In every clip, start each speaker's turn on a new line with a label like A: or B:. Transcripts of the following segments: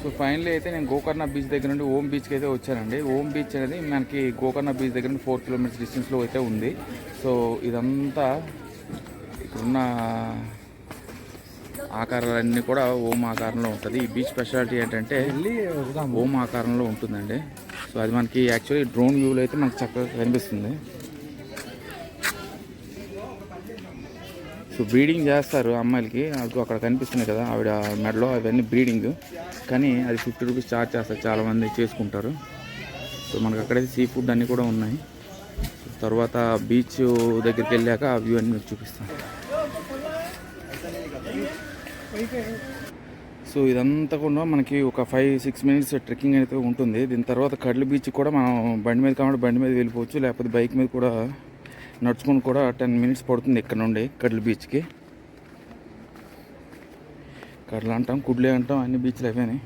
A: So finally అయితే నేను Gokarna beach దగ్గర నుండి ఓం బీచ్కి అయితే వచ్చానండి. ఓం బీచ్ అనేది మనకి గోకర్ణ బీచ్ దగ్గర నుండి ఫోర్ కిలోమీటర్స్ డిస్టెన్స్లో అయితే ఉంది. సో ఇదంతా ఇక్కడున్న ఆకారాలన్నీ కూడా ఓం ఆకారంలో ఉంటుంది. ఈ బీచ్ స్పెషాలిటీ ఏంటంటే ఓం ఆకారంలో ఉంటుందండి. సో అది మనకి యాక్చువల్లీ డ్రోన్ వ్యూలో అయితే మనకు చక్కగా కనిపిస్తుంది. సో బ్రీడింగ్ చేస్తారు అమ్మాయిలకి. అక్కడ కనిపిస్తున్నాయి కదా ఆవిడ మెడలో అవన్నీ బ్రీడింగ్. కానీ అది ఫిఫ్టీ రూపీస్ ఛార్జ్ చేస్తారు చాలామంది చేసుకుంటారు. సో మనకు అక్కడైతే సీ ఫుడ్ అన్నీ కూడా ఉన్నాయి. తర్వాత బీచ్ దగ్గరికి వెళ్ళాక ఆ వ్యూ అన్ని మీకు చూపిస్తాను. సో ఇదంతా కూడా మనకి ఒక ఫైవ్ సిక్స్ మినిట్స్ ట్రెక్కింగ్ అయితే ఉంటుంది. దీని తర్వాత కడ్ల బీచ్ కూడా మనం బండి మీద కాబట్టి బండి మీద వెళ్ళిపోవచ్చు లేకపోతే బైక్ మీద కూడా నడుచుకుని కూడా టెన్ మినిట్స్ పడుతుంది ఇక్కడ నుండి కడ్ల బీచ్కి. కడ్లు అంటాం కుడ్లే అంటాం అన్ని బీచ్లు అయిపోయినాయి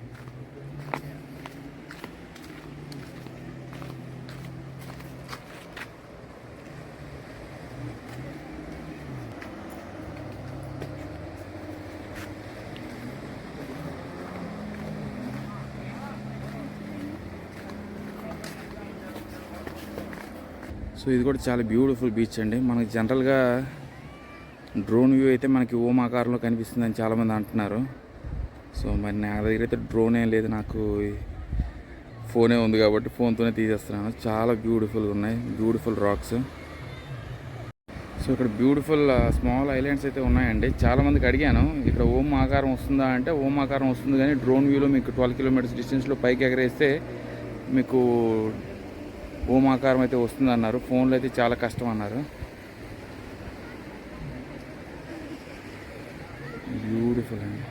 A: సో ఇది కూడా చాలా బ్యూటిఫుల్ బీచ్ అండి. మనకి జనరల్గా డ్రోన్ వ్యూ అయితే మనకి ఓం ఆకారంలో కనిపిస్తుందని చాలామంది అంటున్నారు. సో మరి నా దగ్గర అయితే డ్రోన్ ఏం లేదు నాకు ఫోనే ఉంది కాబట్టి ఫోన్తోనే తీసేస్తున్నాను. చాలా బ్యూటిఫుల్గా ఉన్నాయి బ్యూటిఫుల్ రాక్స్ సో ఇక్కడ బ్యూటిఫుల్ స్మాల్ ఐలాండ్స్ అయితే ఉన్నాయండి. చాలామందికి అడిగాను ఇక్కడ ఓం ఆకారం వస్తుందా అంటే ఓం ఆకారం వస్తుంది కానీ డ్రోన్ వ్యూలో మీకు ట్వెల్వ్ కిలోమీటర్స్ డిస్టెన్స్లో పైకి ఎగరేస్తే మీకు ఓం అయితే వస్తుంది అన్నారు ఫోన్లో అయితే చాలా కష్టం అన్నారు. బ్యూటిఫుల్ అండి.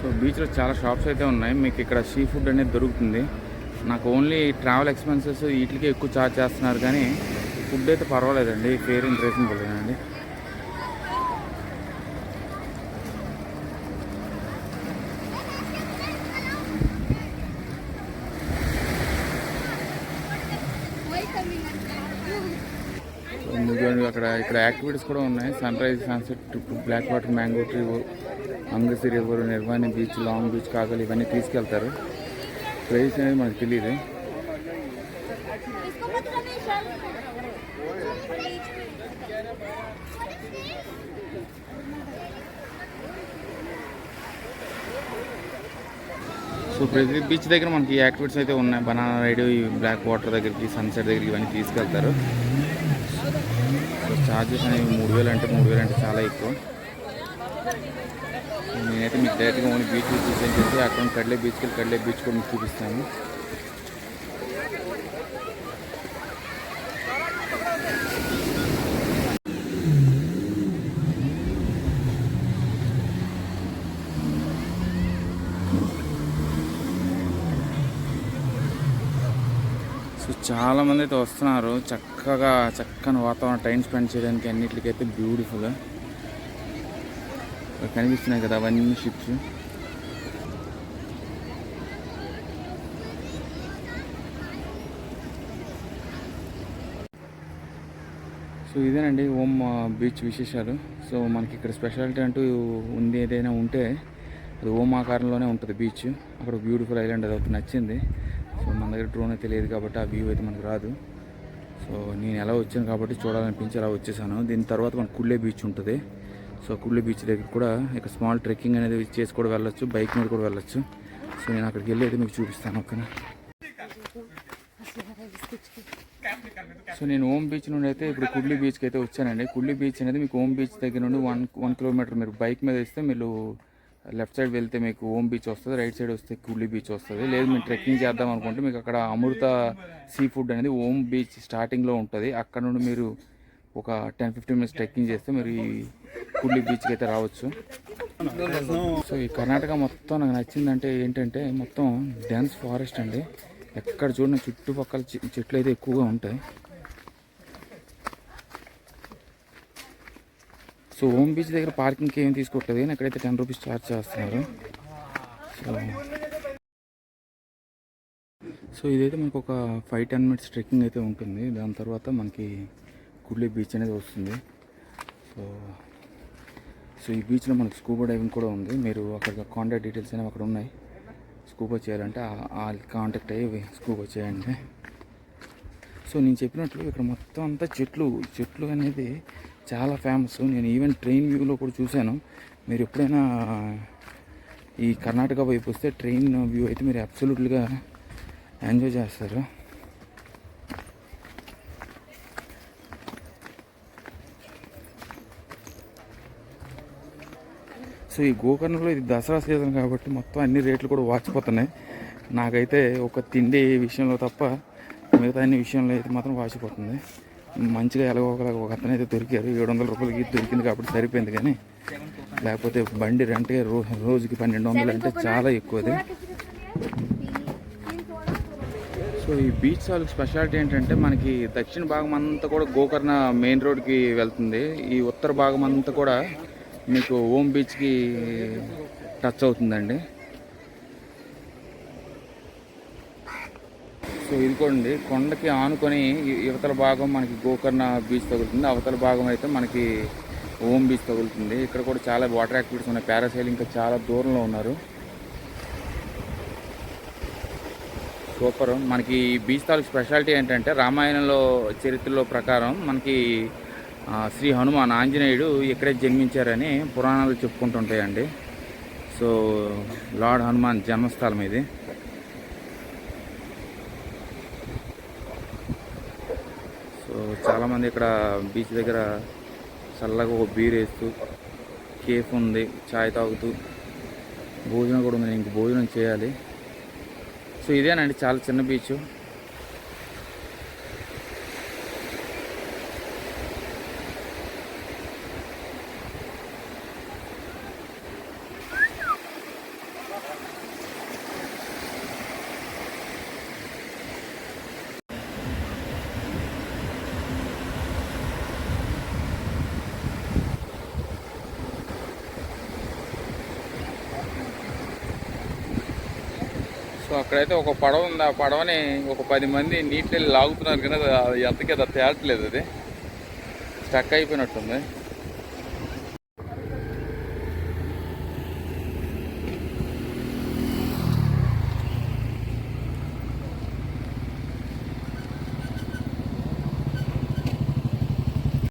A: సో బీచ్లో చాలా షాప్స్ అయితే ఉన్నాయి. మీకు ఇక్కడ సీ ఫుడ్ అనేది దొరుకుతుంది. నాకు ఓన్లీ ట్రావెల్ ఎక్స్పెన్సెస్ వీటికే ఎక్కువ ఛార్జ్ చేస్తున్నారు కానీ ఫుడ్ అయితే పర్వాలేదండి. ఫేర్ ఇంట్రెస్టింగ్ అండి. అక్కడ ఇక్కడ యాక్టివిటీస్ కూడా ఉన్నాయి. Sunrise sunset trip black water mango tree అంగసి river నిర్వాణి beach long beach కాకలు ఇవన్నీ తీసుకెళ్తారు. ప్లేస్ అనేది మనకు తెలియదు సో ప్రతి బీచ్ దగ్గర మనకి యాక్టివిటీస్ అయితే ఉన్నాయి. బనానా రైడ్ ఈ బ్లాక్ వాటర్ దగ్గరికి సన్సెట్ దగ్గరికి ఇవన్నీ తీసుకెళ్తారు. ఛార్జెస్ అనేవి మూడు వేలు అంటే మూడు వేలు అంటే చాలా ఎక్కువ. నేనైతే మీకు డైరెక్ట్గా ఓన్లీ బీచ్ చూసి చెప్పి అక్కడ నుంచి కడ్లే బీచ్కి వెళ్ళి కడ్లే బీచ్ కూడా మీకు చూపిస్తాను. సో చాలా మంది అయితే వస్తున్నారు. చక్కగా చక్కని వాతావరణం టైం స్పెండ్ చేయడానికి అన్నిటికైతే బ్యూటిఫుల్. కనిపిస్తున్నాయి కదా అవన్నీ షిప్స్. సో ఇదేనండి ఓం బీచ్ విశేషాలు. సో మనకి ఇక్కడ స్పెషాలిటీ అంటూ ఉంది ఏదైనా ఉంటే అది ఓం ఆకారంలోనే ఉంటుంది బీచ్. అక్కడ బ్యూటిఫుల్ ఐలాండ్ అది ఒకటి నచ్చింది. సో మన దగ్గర డ్రోన్ అయితే లేదు కాబట్టి ఆ వ్యూ అయితే మనకు రాదు. సో నేను ఎలా వచ్చాను కాబట్టి చూడాలనిపించి అలా వచ్చేసాను. దీని తర్వాత మనకు కుళ్ళే బీచ్ ఉంటుంది. సో కుళ్ళే బీచ్ దగ్గర కూడా ఇక స్మాల్ ట్రెక్కింగ్ అనేది చేసి కూడా వెళ్ళొచ్చు బైక్ మీద కూడా వెళ్ళొచ్చు. సో నేను అక్కడికి వెళ్ళి అయితే మీకు చూపిస్తాను ఓకేనా? సో నేను ఓం బీచ్ నుండి అయితే ఇప్పుడు కుడ్లీ బీచ్కి అయితే వచ్చానండి. కుళ్ళి బీచ్ అనేది మీకు ఓం బీచ్ దగ్గర నుండి వన్ వన్ కిలోమీటర్ మీరు బైక్ మీద ఇస్తే మీరు లెఫ్ట్ సైడ్ వెళ్తే మీకు ఓం బీచ్ వస్తుంది రైట్ సైడ్ వస్తే కుడ్లీ బీచ్ వస్తుంది. లేదు మీరు ట్రెక్కింగ్ చేద్దాం అనుకుంటే మీకు అక్కడ అమృత సీ ఫుడ్ అనేది ఓం బీచ్ స్టార్టింగ్లో ఉంటుంది. అక్కడ నుండి మీరు ఒక టెన్ ఫిఫ్టీన్ మినిట్స్ ట్రెక్కింగ్ చేస్తే మీరు ఈ కుడ్లీ బీచ్కి అయితే రావచ్చు. సో ఈ కర్ణాటక మొత్తం నాకు నచ్చిందంటే ఏంటంటే మొత్తం డెన్స్ ఫారెస్ట్ అండి. ఎక్కడ చూడండి చుట్టుపక్కల చె- చెట్లు అయితే ఎక్కువగా ఉంటాయి. సో ఓం బీచ్ దగ్గర పార్కింగ్కి ఏం తీసుకోవట్లేదు కానీ అక్కడైతే టెన్ రూపీస్ ఛార్జ్ చేస్తున్నారు. సో సో ఇదైతే మనకు ఒక ఫైవ్ టెన్ మినిట్స్ ట్రెక్కింగ్ అయితే ఉంటుంది. దాని తర్వాత మనకి కుడ్లీ బీచ్ అనేది వస్తుంది. సో సో ఈ బీచ్లో మనకు స్కూబా డైవింగ్ కూడా ఉంది. మీరు అక్కడ కాంటాక్ట్ డీటెయిల్స్ అనేవి అక్కడ ఉన్నాయి. స్కూబా చేయాలంటే ఆ- కాంటాక్ట్ అయ్యి స్కూబా చేయండి. సో నేను చెప్పినట్లు ఇక్కడ మొత్తం అంతా చెట్లు చెట్లు అనేది చాలా ఫేమస్ నేను ఈవెన్ ట్రైన్ వ్యూలో కూడా చూశాను. మీరు ఎప్పుడైనా ఈ కర్ణాటక వైపు వస్తే ట్రైన్ వ్యూ అయితే మీరు అబ్సల్యూట్గా ఎంజాయ్ చేస్తారు. సో ఈ గోకర్ణలో ఇది దసరా సీజన్ కాబట్టి మొత్తం అన్ని రేట్లు కూడా వాచిపోతున్నాయి. నాకైతే ఒక తిండి విషయంలో తప్ప మిగతా అన్ని విషయంలో అయితే మాత్రం వాచిపోతుంది. మంచిగా ఎలాగో ఒకలాగా ఒక అతను అయితే దొరికారు. ఏడు వందల రూపాయలకి దొరికింది కాబట్టి సరిపోయింది కానీ లేకపోతే బండి రెంటే రో రోజుకి పన్నెండు వందలు అంటే చాలా ఎక్కువ అది సో ఈ బీచ్ సాల్కి స్పెషాలిటీ ఏంటంటే మనకి దక్షిణ భాగం అంతా కూడా గోకర్ణ మెయిన్ రోడ్కి వెళ్తుంది. ఈ ఉత్తర భాగం అంతా కూడా మీకు ఓం బీచ్కి టచ్ అవుతుందండి. సో ఇది కొండకి ఆనుకొని యువతల ఇవతల భాగం మనకి గోకర్ణ బీచ్ తగులుతుంది. అవతల భాగం అయితే మనకి ఓం బీచ్ తగులుతుంది. ఇక్కడ కూడా చాలా వాటర్ యాక్టివిటీస్ ఉన్నాయి. పారాసైలింగ్ ఇంకా చాలా దూరంలో ఉన్నారు. సూపర్ మనకి ఈ బీచ్ తాలూకు స్పెషాలిటీ ఏంటంటే రామాయణంలో చరిత్రలో ప్రకారం మనకి శ్రీ హనుమాన్ ఆంజనేయుడు ఇక్కడే జన్మించారని పురాణాలు చెప్పుకుంటుంటాయండి. సో లార్డ్ హనుమాన్ జన్మస్థలం ఇది సో చాలామంది ఇక్కడ బీచ్ దగ్గర చల్లగా ఒక బీర్ వేస్తూ కేఫ్ ఉంది చాయ్ తాగుతూ భోజనం కూడా ఉంది. ఇంక భోజనం చేయాలి. సో ఇదేనండి చాలా చిన్న బీచ్ సో అక్కడైతే ఒక పడవ ఉంది. ఆ పడవని ఒక పది మంది నీటిలో లాగుతున్నారు కానీ అది ఎంతకీ అది తేలట్లేదు అది. స్టక్ అయిపోయినట్టుంది.